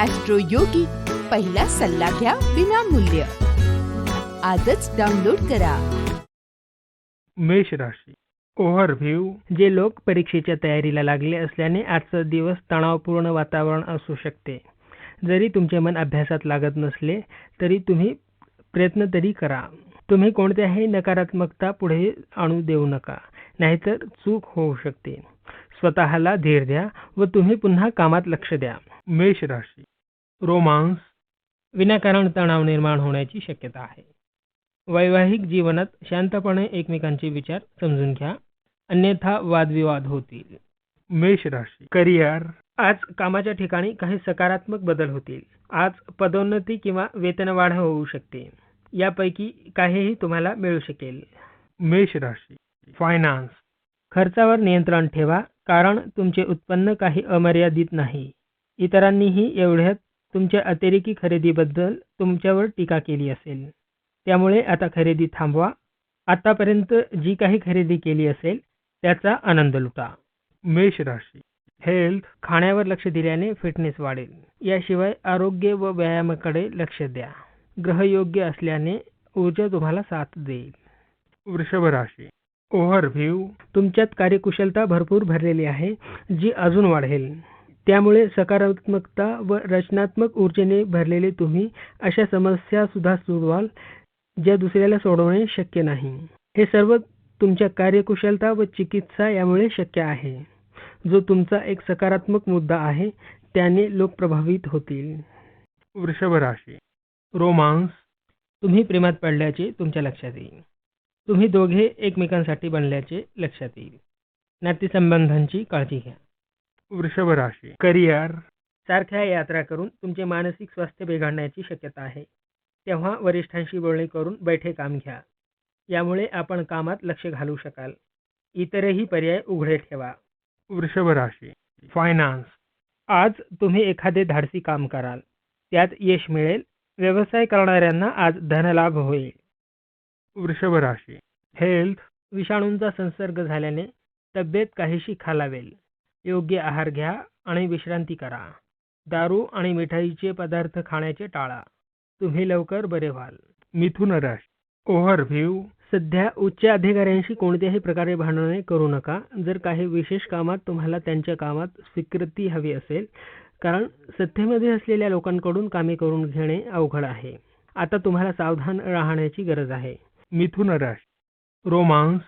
Austro योगी पहिला सल्ला घ्या विनामूल्य. आजच डाउनलोड करा. मेष राशी. ओव्हरव्ह्यू जे लोक परीक्षेच्या तयारीला लागले असल्याने आजचा दिवस तणावपूर्ण वातावरण असू शकते. जरी तुमचे मन अभ्यासात लागत नसले तरी तुम्ही प्रयत्न तरी करा. तुम्ही कोणत्याही नकारात्मकता पुढे आणू देऊ नका नाहीतर चूक होऊ शकते. स्वतःला धीर द्या व तुम्ही पुन्हा कामात लक्ष द्या. मेष राशी. रोमांस विनाकारण तणाव निर्माण होण्याची शक्यता आहे. वैवाहिक जीवनात शांतपणे एकमेकांचे विचार समजून घ्या. अन्यथा वादविवाद होतील. मेष राशी. करिअर. आज कामाच्या ठिकाणी काही सकारात्मक बदल होतील. आज पदोन्नती किंवा वेतनवाढ होऊ शकते. यापैकी काहीही तुम्हाला मिळू शकेल. मेष राशी. फायनान्स. खर्चावर नियंत्रण ठेवा कारण तुमचे उत्पन्न काही अमर्यादित नाही. इतरांनीही एवढ्यात तुमच्या अतिरेकी खरेदीबद्दल तुमच्यावर टीका केली असेल. त्यामुळे आता खरेदी थांबवा. आतापर्यंत जी काही खरेदी केली असेल त्याचा आनंद लुटा. मेष राशी. हेल्थ खाण्यावर लक्ष दिल्याने फिटनेस वाढेल. याशिवाय आरोग्य व व्यायामाकडे लक्ष द्या. ग्रह योग्य असल्याने ऊर्जा तुम्हाला साथ देईल. वृषभ राशी. ओव्हरव्ह्यू तुमच्यात कार्यकुशलता भरपूर भरलेली आहे जी अजून वाढेल. त्यामुळे सकारात्मकता व रचनात्मक ऊर्जेने भरलेले तुम्ही अशा समस्या सुद्धा सोडवाल ज्या दुसऱ्याला सोडवणे शक्य नाही. हे सर्व तुमच्या कार्यकुशलता व चिकित्सा यामुळे शक्य आहे. जो तुमचा एक सकारात्मक मुद्दा आहे त्याने लोक प्रभावित होतील. वृषभ राशी रोमांस. तुम्ही प्रेमात पडल्याचे तुमच्या लक्षात येईल. तुम्ही दोघे एकमेकांसाठी बनल्याचे लक्षात येईल. नातेसंबंधांची काळजी घ्या. वृषभ राशी करिअर. सारख्या यात्रा करून तुमचे मानसिक स्वास्थ्य बिघडण्याची शक्यता आहे. तेव्हा वरिष्ठांशी बोलणे करून बैठे काम घ्या. यामुळे आपण कामात लक्ष घालू शकाल. इतरही पर्याय उघडे ठेवा. वृषभ राशी फायनान्स आज तुम्ही एखादे धाडसी काम कराल. त्यात यश मिळेल. व्यवसाय करणाऱ्यांना आज धनलाभ होईल. वृषभ राशी हेल्थ विषाणूंचा संसर्ग झाल्याने तब्येत काहीशी खालावेल. योग्य आहार घ्या आणि विश्रांती करा. दारू आणि मिठाईचे पदार्थ खाण्याचे टाळा. तुम्ही लवकर बरे व्हाल. मिथुन राश ओव्हरव्ह्यू सध्या उच्च अधिकाऱ्यांशी कोणत्याही प्रकारे भांडणे करू नका. जर काही विशेष कामात तुम्हाला त्यांच्या कामात स्वीकृती हवी असेल कारण सत्तेमध्ये असलेल्या लोकांकडून कामे करून घेणे अवघड आहे. आता तुम्हाला सावधान राहण्याची गरज आहे. मिथुन राश रोमांस.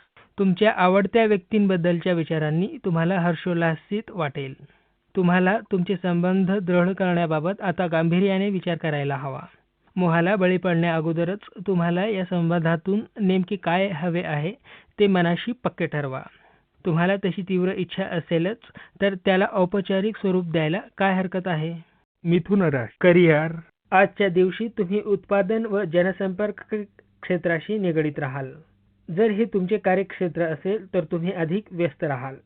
तुमच्या आवडत्या व्यक्तींबद्दलच्या विचारांनी तुम्हाला हर्षोल्लासित वाटेल. तुम्हाला तुमचे संबंध दृढ करण्याबाबत आता गांभीर्याने विचार करायला हवा. मोहाला बळी पडण्या अगोदरच तुम्हाला या संबंधातून नेमके काय हवे आहे ते मनाशी पक्के ठरवा. तुम्हाला तशी तीव्र इच्छा असेलच तर त्याला औपचारिक स्वरूप द्यायला काय हरकत आहे? मिथुन राशी करिअर. आजच्या दिवशी तुम्ही उत्पादन व जनसंपर्क क्षेत्राशी निगडीत राहाल. जर हे तुमचे कार्यक्षेत्र असेल तर तुम्ही अधिक व्यस्त राहाल.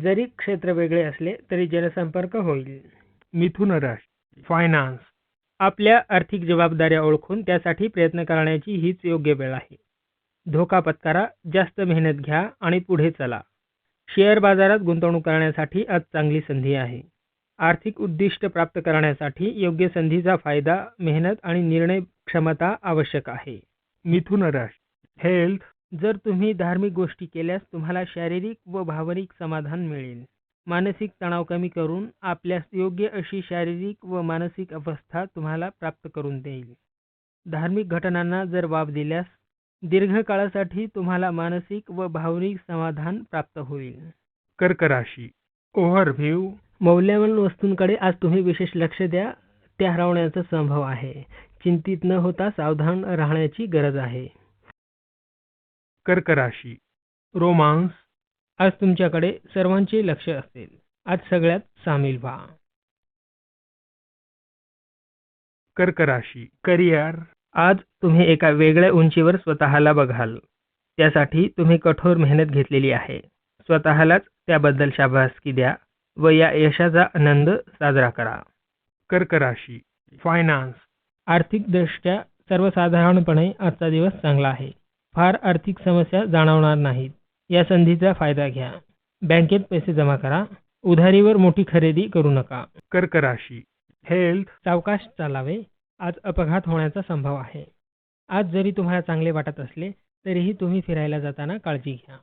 जरी क्षेत्र वेगळे असले तरी जनसंपर्क होईल. मिथुन राशी फायनान्स आपल्या आर्थिक जबाबदाऱ्या ओळखून त्यासाठी प्रयत्न करण्याची हीच योग्य वेळ आहे. धोका पत्करा जास्त मेहनत घ्या आणि पुढे चला. शेअर बाजारात गुंतवणूक करण्यासाठी आज चांगली संधी आहे. आर्थिक उद्दिष्ट प्राप्त करण्यासाठी योग्य संधीचा फायदा मेहनत आणि निर्णय क्षमता आवश्यक आहे. मिथुन राशी हेल्थ जर तुम्ही धार्मिक गोष्टी केल्यास तुम्हाला शारीरिक व भावनिक समाधान मिळेल. मानसिक तणाव कमी करून आपल्यास योग्य अशी शारीरिक व मानसिक अवस्था तुम्हाला प्राप्त करून देईल. धार्मिक घटनांना जर वाव दिल्यास दीर्घकाळासाठी तुम्हाला मानसिक व भावनिक समाधान प्राप्त होईल. कर्क राशी ओव्हरव्ह्यू मौल्यवान वस्तूंकडे आज तुम्ही विशेष लक्ष द्या. त्या हरवण्याचा संभव आहे. चिंतित न होता सावधान राहण्याची गरज आहे. कर्क राशी रोमांस. आज तुमच्याकडे सर्वांचे लक्ष असेल. आज सगळ्यात सामील व्हा. कर्क राशी करिअर. आज तुम्ही एका वेगळ्या उंचीवर स्वतःला बघाल. त्यासाठी तुम्ही कठोर मेहनत घेतलेली आहे. स्वतःलाच त्याबद्दल शाबासकी द्या व या यशाचा आनंद साजरा करा. कर्क राशी फायनान्स. आर्थिकदृष्ट्या सर्वसाधारणपणे आजचा दिवस चांगला आहे. फार आर्थिक समस्या जाणवणार नाहीत. या संधीचा फायदा घ्या. बँकेत पैसे जमा करा. उधारीवर मोठी खरेदी करू नका. कर्क राशी हेल्थ सावकाश चालावे. आज अपघात होण्याचा संभव आहे. आज जरी तुम्हाला चांगले वाटत असले तरीही तुम्ही फिरायला जाताना काळजी घ्या.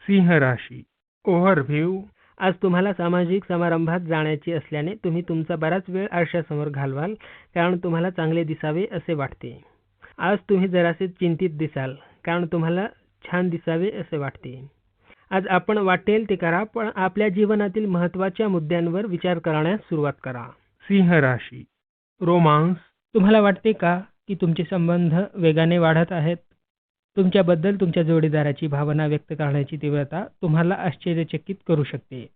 सिंह राशी ओव्हरव्ह्यू. आज तुम्हाला सामाजिक समारंभात जाण्याची असल्याने तुम्ही तुमचा बराच वेळ आरशासमोर घालवाल कारण तुम्हाला चांगले दिसावे असे वाटते. आज तुम्ही जरासे चिंतित दिसाल. कारण तुम्हाला छान दिसावे असे वाटते. आज आपण वाटेल ते करा पण आपल्या जीवनातील महत्त्वाच्या मुद्द्यांवर विचार करण्यास सुरुवात करा. सिंह राशी रोमांस. तुम्हाला वाटते का की तुमचे संबंध वेगाने वाढत आहेत? तुमच्याबद्दल तुमच्या जोडीदाराची भावना व्यक्त करण्याची तीव्रता तुम्हाला आश्चर्यचकित करू शकते.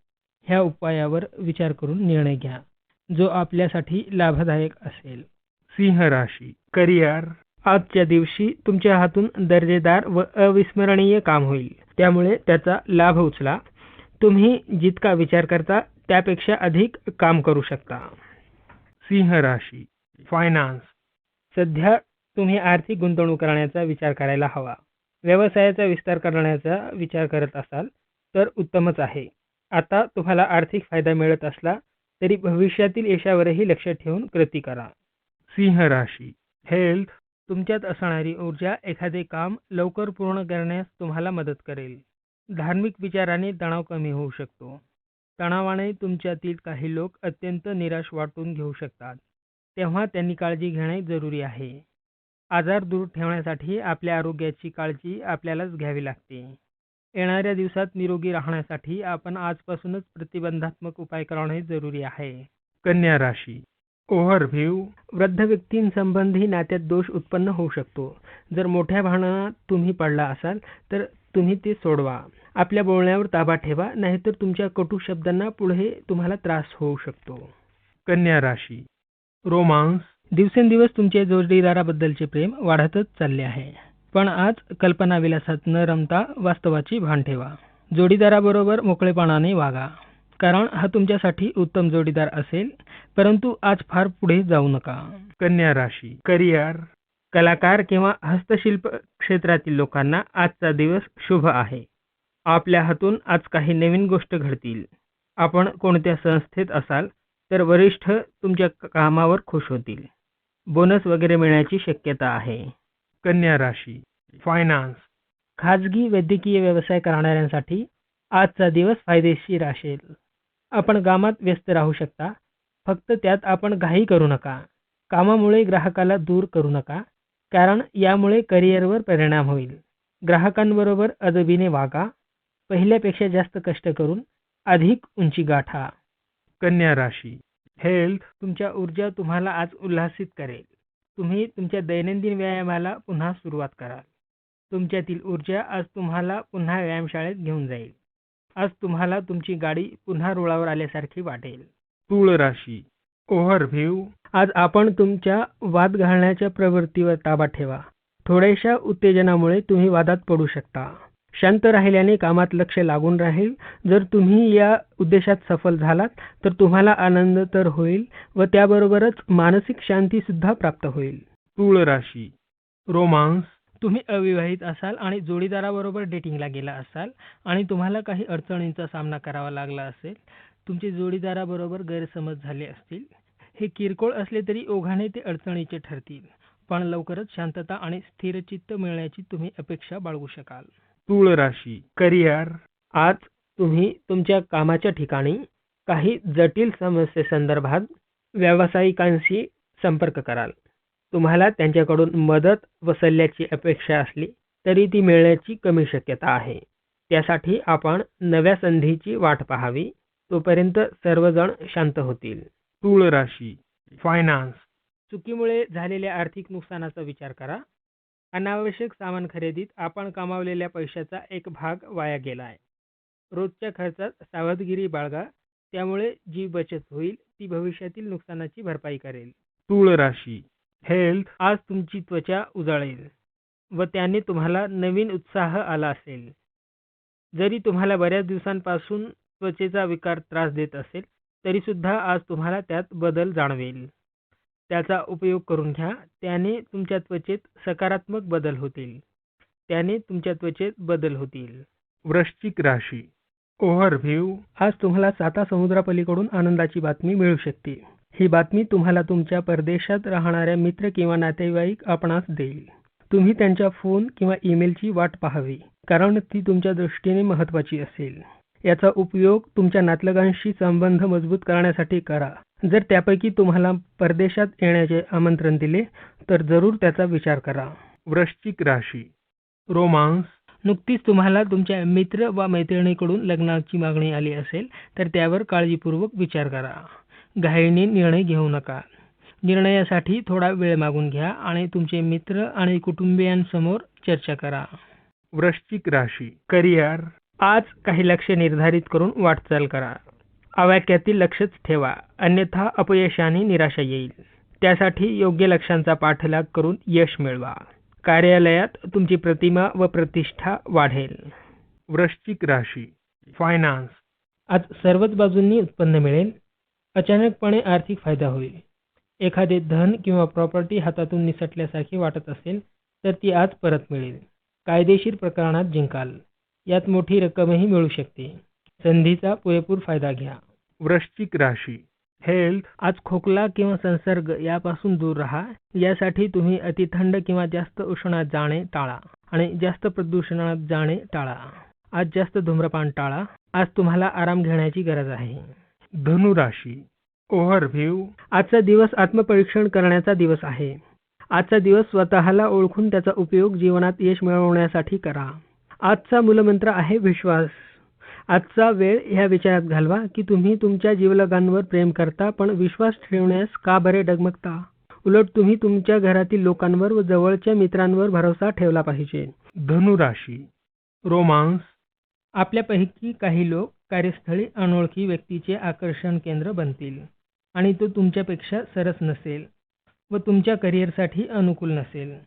ह्या उपायावर विचार करून निर्णय घ्या. जो आपल्यासाठी लाभदायक असेल. सिंह राशी करिअर. आजच्या दिवशी तुमच्या हातून दर्जेदार व अविस्मरणीय काम होईल. त्यामुळे त्याचा लाभ उचला. तुम्ही जितका विचार करता त्यापेक्षा अधिक काम करू शकता. सिंह राशी फायनान्स सध्या तुम्ही आर्थिक गुंतवणूक करण्याचा विचार करायला हवा. व्यवसायाचा विस्तार करण्याचा विचार करत असाल तर उत्तमच आहे. आता तुम्हाला आर्थिक फायदा मिळत असला तरी भविष्यातील यशावरही लक्ष ठेवून कृती करा. सिंह राशी हेल्थ तुमच्यात असणारी ऊर्जा एखादे काम लवकर पूर्ण करण्यास तुम्हाला मदत करेल. धार्मिक विचाराने तणाव कमी होऊ शकतो. तणावाने तुमच्यातील काही लोक अत्यंत निराश वाटून घेऊ शकतात. तेव्हा त्यांनी काळजी घेणे जरुरी आहे. आजार दूर ठेवण्यासाठी आपल्या आरोग्याची काळजी आपल्यालाच घ्यावी लागते. येणाऱ्या दिवसात निरोगी राहण्यासाठी आपण आजपासूनच प्रतिबंधात्मक उपाय करणे जरुरी आहे. कन्या राशी ओव्हरव्ह्यू. वृद्ध व्यक्तींसंबंधी नात्यात दोष उत्पन्न होऊ शकतो. जर मोठ्या भांडणात तुम्ही पडला असाल तर तुम्ही ते सोडवा. आपल्या बोलण्यावर ताबा ठेवा नाहीतर तुमच्या कटू शब्दांना पुढे तुम्हाला त्रास होऊ शकतो. कन्या राशी. रोमांस. दिवसेंदिवस तुमच्या जोडीदाराबद्दलचे प्रेम वाढतच चालले आहे. पण आज कल्पनाविलासात न रमता वास्तवाची भान ठेवा. जोडीदाराबरोबर मोकळेपणाने वागा. कारण हा तुमच्यासाठी उत्तम जोडीदार असेल परंतु आज फार पुढे जाऊ नका. कन्या राशी करिअर कलाकार किंवा हस्तशिल्प क्षेत्रातील लोकांना आजचा दिवस शुभ आहे. आपल्या हातून आज काही नवीन गोष्ट घडतील. आपण कोणत्या संस्थेत असाल तर वरिष्ठ तुमच्या कामावर खुश होतील. बोनस वगैरे मिळण्याची शक्यता आहे. कन्या राशी फायनान्स खाजगी वैद्यकीय व्यवसाय करणाऱ्यांसाठी आजचा दिवस फायदेशीर असेल. आपण कामात व्यस्त राहू शकता फक्त त्यात आपण घाई करू नका. कामामुळे ग्राहकाला दूर करू नका. कारण यामुळे करिअरवर परिणाम होईल. ग्राहकांबरोबर अदबीने वागा. पहिल्यापेक्षा जास्त कष्ट करून अधिक उंची गाठा. कन्या राशी. हेल्थ तुमच्या ऊर्जा तुम्हाला आज उल्हासित करेल. तुम्ही तुमच्या दैनंदिन व्यायामाला पुन्हा सुरुवात कराल. तुमच्यातील ऊर्जा आज तुम्हाला पुन्हा व्यायामशाळेत घेऊन जाईल. आज तुम्हाला तुमची गाडी पुन्हा रुळावर आल्यासारखी वाटेल. तूळ राशी. ओव्हरव्ह्यू आज आपण तुमच्या वाद घालण्याच्या प्रवृत्तीवर ताबा ठेवा. थोड्याशा उत्तेजनामुळे तुम्ही वादात पडू शकता. शांत राहिल्याने कामात लक्ष लागून राहील. जर तुम्ही या उद्देशात सफल झालात तर तुम्हाला आनंद तर होईल व त्याबरोबरच मानसिक शांती सुद्धा प्राप्त होईल. तूळ राशी. रोमांस. तुम्ही अविवाहित असाल आणि जोडीदाराबरोबर डेटिंगला गेला असाल आणि तुम्हाला काही अडचणींचा सामना करावा लागला असेल तुमचे जोडीदाराबरोबर गैरसमज झाले असतील. हे किरकोळ असले तरी ओघाने ते अडचणीचे ठरतील. पण लवकरच शांतता आणि स्थिरचित्त मिळण्याची तुम्ही अपेक्षा बाळगू शकाल. तुळ राशी करिअर. आज तुम्ही तुमच्या कामाच्या ठिकाणी काही जटिल समस्येसंदर्भात व्यावसायिकांशी संपर्क कराल. तुम्हाला त्यांच्याकडून मदत व सल्ल्याची अपेक्षा असली तरी ती मिळण्याची कमी शक्यता आहे. त्यासाठी आपण नव्या संधीची वाट पाहावी. तोपर्यंत सर्वजण शांत होतील. तूळ राशी फायनान्स चुकीमुळे झालेल्या आर्थिक नुकसानाचा विचार करा. अनावश्यक सामान खरेदीत आपण कमावलेल्या पैशाचा एक भाग वाया गेला आहे रोजच्या खर्चात सावधगिरी बाळगा. त्यामुळे जी बचत होईल ती भविष्यातील नुकसानाची भरपाई करेल. तूळ राशी. हेल्थ आज तुमची त्वचा उजळेल व त्याने तुम्हाला नवीन उत्साह आला असेल. जरी तुम्हाला बऱ्याच दिवसांपासून त्वचेचा विकार त्रास देत असेल तरी सुद्धा आज तुम्हाला त्यात बदल जाणवेल. त्याचा उपयोग करून घ्या त्याने तुमच्या त्वचेत सकारात्मक बदल होतील. त्याने तुमच्या त्वचेत बदल होतील. वृश्चिक राशी. ओव्हरव्ह्यू आज तुम्हाला साता समुद्रापलीकडून आनंदाची बातमी मिळू शकते. ही बातमी तुम्हाला तुमच्या परदेशात राहणाऱ्या मित्र किंवा नातेवाईक आपणास देईल. तुम्ही त्यांच्या फोन किंवा ईमेलची वाट पाहावी कारण ती तुमच्या दृष्टीने महत्त्वाची असेल. याचा उपयोग तुमच्या नातलगांशी संबंध मजबूत करण्यासाठी करा. जर त्यापैकी तुम्हाला परदेशात येण्याचे आमंत्रण दिले तर जरूर त्याचा विचार करा. वृश्चिक राशी. रोमांस. नुकतीच तुम्हाला तुमच्या मित्र वा मैत्रिणीकडून लग्नाची मागणी आली असेल तर त्यावर काळजीपूर्वक विचार करा. घाईने निर्णय घेऊ नका. निर्णयासाठी थोडा वेळ मागून घ्या आणि तुमचे मित्र आणि कुटुंबियांसमोर चर्चा करा. वृश्चिक राशी. करिअर. आज काही लक्ष निर्धारित करून वाटचाल करा. आवाक्यातील लक्षच ठेवा. अन्यथा अपयशाने निराशा येईल. त्यासाठी योग्य लक्ष्यांचा पाठलाग करून यश मिळवा. कार्यालयात तुमची प्रतिमा व प्रतिष्ठा वाढेल. वृश्चिक राशी. फायनान्स आज सर्वच बाजूंनी उत्पन्न मिळेल. अचानकपणे आर्थिक फायदा होईल. एखादे धन किंवा प्रॉपर्टी हातातून निसटल्यासारखे वाटत असेल तर ती आज परत मिळेल. कायदेशीर प्रकरणात जिंकाल. यात मोठी रक्कमही मिळू शकते. संधीचा पुरेपूर फायदा घ्या. वृश्चिक राशी. हेल्थ आज खोकला किंवा संसर्ग यापासून दूर राहा. यासाठी तुम्ही अतिथंड किंवा जास्त उष्णात जाणे टाळा आणि जास्त प्रदूषणात जाणे टाळा. आज जास्त धूम्रपान टाळा. आज तुम्हाला आराम घेण्याची गरज आहे. धनु राशी. ओव्हरव्ह्यू. आजचा दिवस आत्मपरीक्षण करण्याचा दिवस आहे. आजचा दिवस स्वतःला ओळखून त्याचा उपयोग जीवनात यश मिळवण्यासाठी करा. आजचा मूलमंत्र आहे विश्वास. आजचा वेळ ह्या विचारात घालवा की तुम्ही तुमच्या जीवलगांवर प्रेम करता पण विश्वास ठेवण्यास का बरे डगमगता? उलट तुम्ही तुमच्या घरातील लोकांवर व जवळच्या मित्रांवर भरोसा ठेवला पाहिजे. धनुराशी. रोमांस. आपल्यापैकी काही लोक कार्यस्थळी अनोळखी व्यक्तीचे आकर्षण केंद्र बनतील आणि तो तुमच्यापेक्षा सरस नसेल व तुमच्या करिअरसाठी अनुकूल नसेल.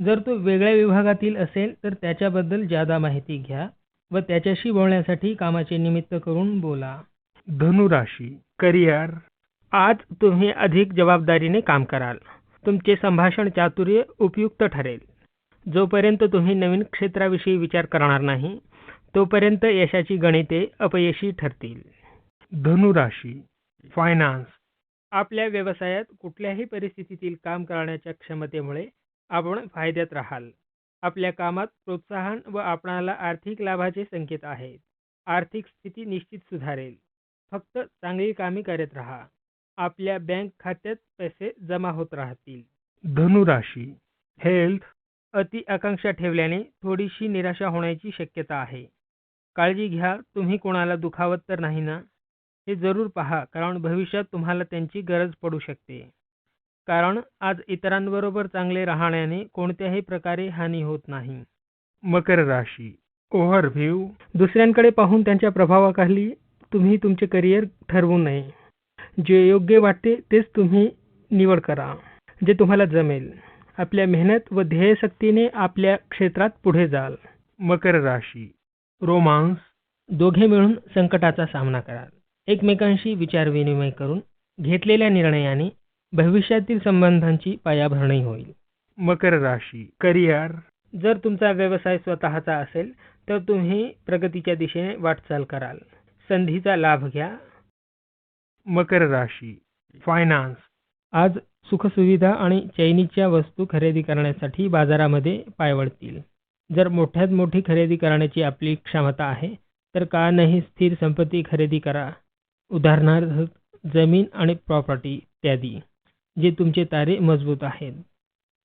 जर तो वेगळ्या विभागातील असेल तर त्याच्याबद्दल जादा माहिती घ्या व त्याच्याशी बोलण्यासाठी कामाचे निमित्त करून बोला. धनुराशी करिअर आज तुम्ही अधिक जबाबदारीने काम कराल. तुमचे संभाषण चातुर्य उपयुक्त ठरेल. जोपर्यंत तुम्ही नवीन क्षेत्राविषयी विचार करणार नाही तोपर्यंत यशाची गणिते अपयशी ठरतील. धनुराशी फायनान्स आपल्या व्यवसायात कुठल्याही परिस्थितीतील काम करण्याच्या क्षमतेमुळे आपण फायद्यात राहाल. आपल्या कामात प्रोत्साहन व आपणाला आर्थिक लाभाचे संकेत आहेत. आर्थिक स्थिती निश्चित सुधारेल. फक्त चांगली कामे करत राहा. आपल्या बँक खात्यात पैसे जमा होत राहतील. धनुराशी हेल्थ अति आकांक्षा ठेवल्याने थोडीशी निराशा होण्याची शक्यता आहे. काळजी घ्या तुम्ही कोणाला दुखावत तर नाही ना? हे जरूर पहा कारण भविष्यात तुम्हाला त्यांची गरज पडू शकते. कारण आज इतरांबरोबर चांगले राहण्याने कोणत्याही प्रकारे हानी होत नाही. मकर राशी ओव्हरव्ह्यू दुसऱ्यांकडे पाहून त्यांच्या प्रभावाखाली तुम्ही तुमचे करिअर ठरवू नये. जे योग्य वाटते तेच तुम्ही निवड करा. जे तुम्हाला जमेल. आपल्या मेहनत व ध्येयशक्तीने आपल्या क्षेत्रात पुढे जाल. मकर राशी रोमांस. दोघे मिळून संकटाचा सामना कराल. एकमेकांशी विचारविनिमय करून घेतलेल्या निर्णयाने भविष्यातील संबंधांची पायाभरणी होईल. मकर राशी करिअर. जर तुमचा व्यवसाय स्वतःचा असेल तर तुम्ही प्रगतीच्या दिशेने वाटचाल कराल. संधीचा लाभ घ्या. मकर राशी फायनान्स आज सुखसुविधा आणि चैनीच्या वस्तू खरेदी करण्यासाठी बाजारामध्ये पाय वळतील जर मोठ्यात मोठी खरेदी करण्याची आपली क्षमता आहे तर का नाही स्थिर संपत्ती खरेदी करा. उदाहरणार्थ जमीन आणि प्रॉपर्टी इत्यादी. जे तुमचे तारे मजबूत आहेत.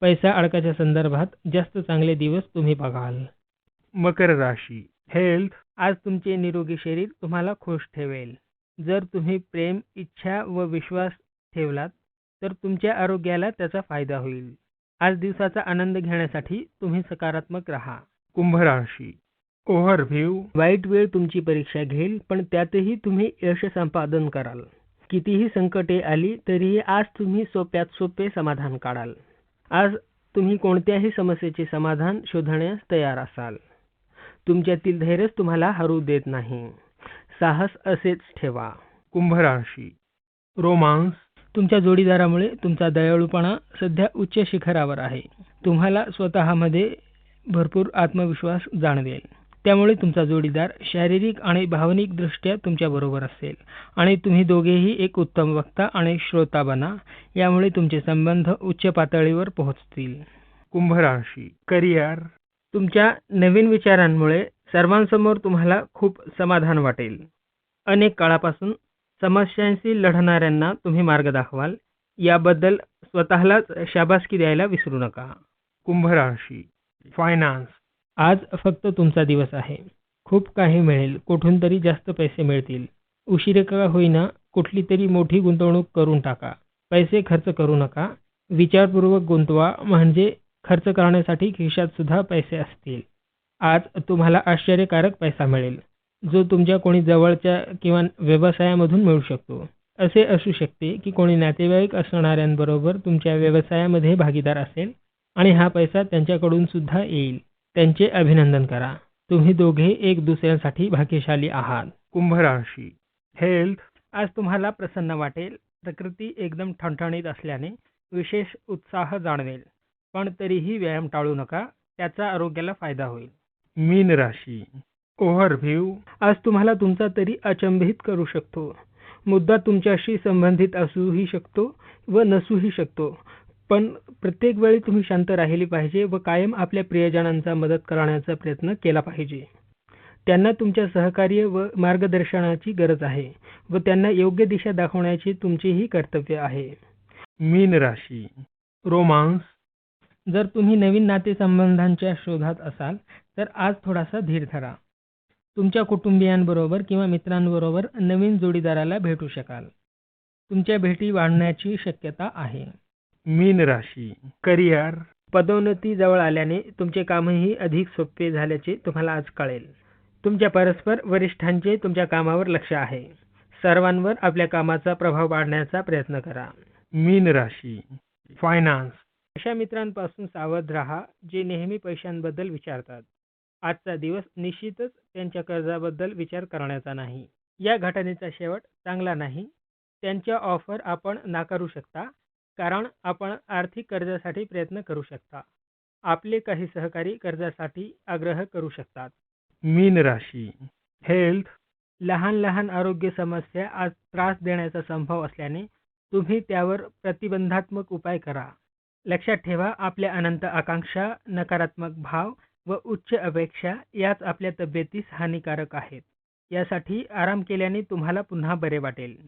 पैसा अडकाच्या संदर्भात जास्त चांगले दिवस तुम्ही बघाल. मकर राशी. हेल्थ आज तुमचे निरोगी शरीर तुम्हाला खुश ठेवेल. जर तुम्ही प्रेम इच्छा व विश्वास ठेवलात तर तुमच्या आरोग्याला त्याचा फायदा होईल. आज दिवसाचा आनंद घेण्यासाठी तुम्ही सकारात्मक राहा. कुंभ राशी. ओव्हरव्ह्यू वाईट वेळ तुमची परीक्षा घेईल पण त्यातही तुम्ही यश संपादन कराल. कितीही संकटे आली तरीही आज तुम्ही सोप्यात सोपे समाधान काढाल. आज तुम्ही कोणत्याही समस्येचे समाधान शोधण्यास तयार असाल. तुमच्यातील धैर्यच तुम्हाला हरू देत नाही. साहस असेच ठेवा. कुंभ राशी रोमांस. तुमच्या जोडीदारामुळे तुमचा दयाळूपणा सध्या उच्च शिखरावर आहे. तुम्हाला स्वतःमध्ये भरपूर आत्मविश्वास जाणवेल. त्यामुळे तुमचा जोडीदार शारीरिक आणि भावनिक दृष्ट्या तुमच्याबरोबर असेल. आणि तुम्ही दोघेही एक उत्तम वक्ता आणि श्रोता बना. यामुळे तुमचे संबंध उच्च पातळीवर पोहोचतील. कुंभ राशी करिअर. तुमच्या नवीन विचारांमुळे सर्वांसमोर तुम्हाला खूप समाधान वाटेल. अनेक काळापासून समस्यांशी लढणाऱ्यांना तुम्ही मार्ग दाखवाल. याबद्दल स्वतःलाच शाबासकी द्यायला विसरू नका. कुंभ राशी फायनान्स आज फक्त तुमचा दिवस आहे. खूप काही मिळेल कुठून तरी जास्त पैसे मिळतील. उशिरे का होईना कुठली तरी मोठी गुंतवणूक करून टाका. पैसे खर्च करू नका. विचारपूर्वक गुंतवा म्हणजे खर्च करण्यासाठी खिशात सुद्धा पैसे असतील. आज तुम्हाला आश्चर्यकारक पैसा मिळेल. जो तुमच्या कोणी जवळच्या किंवा व्यवसायामधून मिळू शकतो. असे असू शकते की कोणी नातेवाईक असणाऱ्यांबरोबर तुमच्या व्यवसायामध्ये भागीदार असेल आणि हा पैसा त्यांच्याकडून सुद्धा येईल. त्यांचे अभिनंदन करा. तुम्ही दोघे एक दुसऱ्यांसाठी भाग्यशाली आहात. कुंभ राशी हेल्थ आज तुम्हाला प्रसन्न वाटेल. प्रकृती एकदम ठणठणीत असल्याने विशेष उत्साह जाणवेल. पण तरीही व्यायाम टाळू नका. त्याचा आरोग्याला फायदा होईल. मीन राशी ओव्हरव्ह्यू. आज तुम्हाला तुमचा तरी अचंबित करू शकतो. मुद्दा तुमच्याशी संबंधित असूही शकतो व नसूही शकतो. पण प्रत्येक वेळी तुम्ही शांत राहिली पाहिजे व कायम आपल्या प्रियजनांचा मदत करण्याचा प्रयत्न केला पाहिजे. त्यांना तुमच्या सहकार्य व मार्गदर्शनाची गरज आहे व त्यांना योग्य दिशा दाखवण्याचे तुमचेही कर्तव्य आहे. मीन राशी. रोमांस. जर तुम्ही नवीन नातेसंबंधांच्या शोधात असाल तर आज थोडासा धीर धरा. तुमच्या कुटुंबियांबरोबर किंवा मित्रांबरोबर नवीन जोडीदाराला भेटू शकाल. तुमच्या भेटी वाढण्याची शक्यता आहे. मीन राशी करिअर पदोन्नती जवळ आल्याने तुमचे कामही अधिक सोपे झाल्याचे तुम्हाला आज कळेल. तुमच्या परस्पर वरिष्ठांचे तुमच्या कामावर लक्ष आहे. सर्वांवर आपल्या कामाचा प्रभाव पाडण्याचा प्रयत्न करा. मीन राशी फायनान्स अशा मित्रांपासून सावध राहा जे नेहमी पैशांबद्दल विचारतात. आजचा दिवस निश्चितच त्यांच्या कर्जाबद्दल विचार करण्याचा नाही. या घटनेचा शेवट चांगला नाही. त्यांच्या ऑफर आपण नाकारू शकता. कारण आपण आर्थिक कर्जासाठी प्रयत्न करू शकता. आपले काही सहकारी कर्जासाठी आग्रह करू शकतात. मीन राशी. हेल्थ लहान लहान आरोग्य समस्या आज त्रास देण्याचा संभव असल्याने तुम्ही त्यावर प्रतिबंधात्मक उपाय करा. लक्षात ठेवा आपल्या अनंत आकांक्षा नकारात्मक भाव व उच्च अपेक्षा याच आपल्या तब्येतीस हानिकारक आहेत. यासाठी आराम केल्याने तुम्हाला पुन्हा बरे वाटेल.